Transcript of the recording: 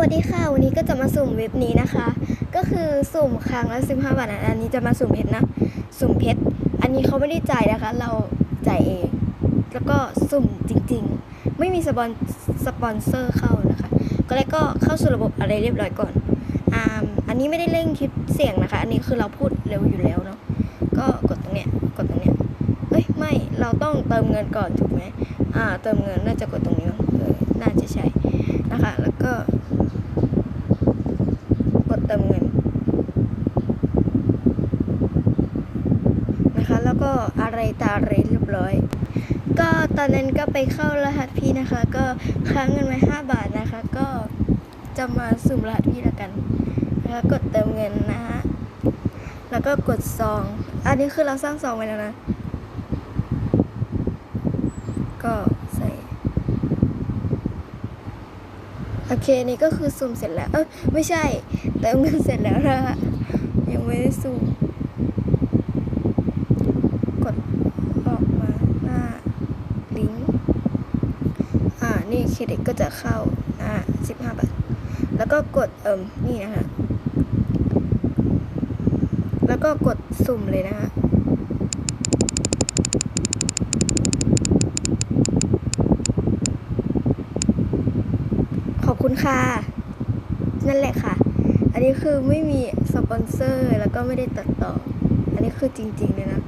วัสดีค่ะ วันนี้ก็จะมาสุ่มเว็บนี้นะคะ ก็คือสุ่มครั้งละ15บาทนะอันนี้จะมาสุ่มเพชรนะ สุ่มเพชร อันนี้เขาไม่ได้จ่ายนะคะ เราจ่ายเอง แล้วก็สุ่มจริงๆ ไม่มีสปอนสปอนเซอร์เข้านะคะ ก็เลยก็เข้าสู่ระบบอะไรเรียบร้อยก่อนอ่าอันนี้ไม่ได้เร่งคลิปเสียงนะคะ อันนี้คือเราพูดเร็วอยู่แล้วเนาะ ก็กดตรงเนี้ย กดตรงเนี้ย เอ้ยไม่ เราต้องเติมเงินก่อนถูกไหมอ่า เติมเงินน่าจะกดตรงนี้มั้งเออ น่าจะใช่นะคะ แล้ว ก็กดเติมเงินนะคะ แล้วก็อะไรตาอะไรเรียบร้อย ก็ตอนนั้นก็ไปเข้ารหัสพี่นะคะ ก็ค้างเงินไว้5บาทนะคะ ก็จะมาสุ่มรหัสพี่ละกันนะคะกดเติมเงินนะฮะแล้วก็กดซอง อันนี้คือเราสร้างซองไว้แล้วนะ ก็ใส่ โอ เคนี่ก็คือสุ่มเสร็จแล้ว เออไม่ใช่ เติมเงินเสร็จแล้วนะฮะยังไม่ได้สุ่มกดออกมาหน้าลิงก์อ่านี่เครดิตก็จะเข้าอ่าสิบห้าบาทแล้วก็กดเอิมนี่นะฮะแล้วก็กดสุ่มเลยนะฮะ ข อบคุณค่ะ นั่นแหละค่ะ อันนี้คือไม่มีสปอนเซอร์แล้วก็ไม่ได้ตัดต่อ อันนี้คือจริงๆเลยนะ